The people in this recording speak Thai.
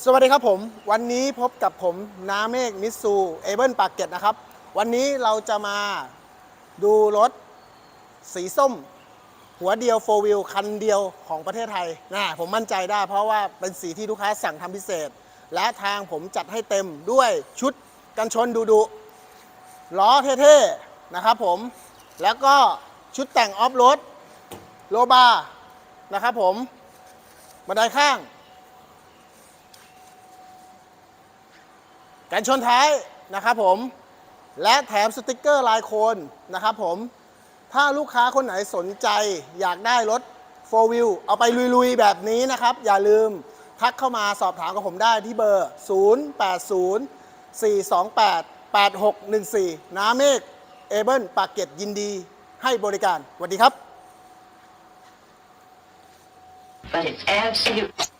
สวัสดีครับผม วันนี้พบกับผมนาเมฆมิตซูเอเบิลปากเกร็ดนะครับ วันนี้เราจะมาดูรถสีส้ม หัวเดียวโฟวิลคันเดียวของประเทศไทยนะผมมั่นใจได้เพราะว่าเป็นสีที่ลูกค้าสั่งทำพิเศษ และทางผมจัดให้เต็มด้วยชุดกันชนดูดุล้อเท่ๆนะครับผม แล้วก็ชุดแต่งออฟโรดโลบาร์นะครับผมบันไดข้าง กันชนท้ายนะครับผม และแถมสติกเกอร์ลายโคนนะครับผม ถ้าลูกค้าคนไหนสนใจอยากได้รถ 4 w h e e l เอาไปลุยๆ แบบนี้นะครับ อย่าลืมทักเข้ามาสอบถามกับผมได้ที่เบอร์ 080 428 8614 น้าเมฆเอเบิลปากเกร็ดยินดีให้บริการสวัสดีครับ but it's absolute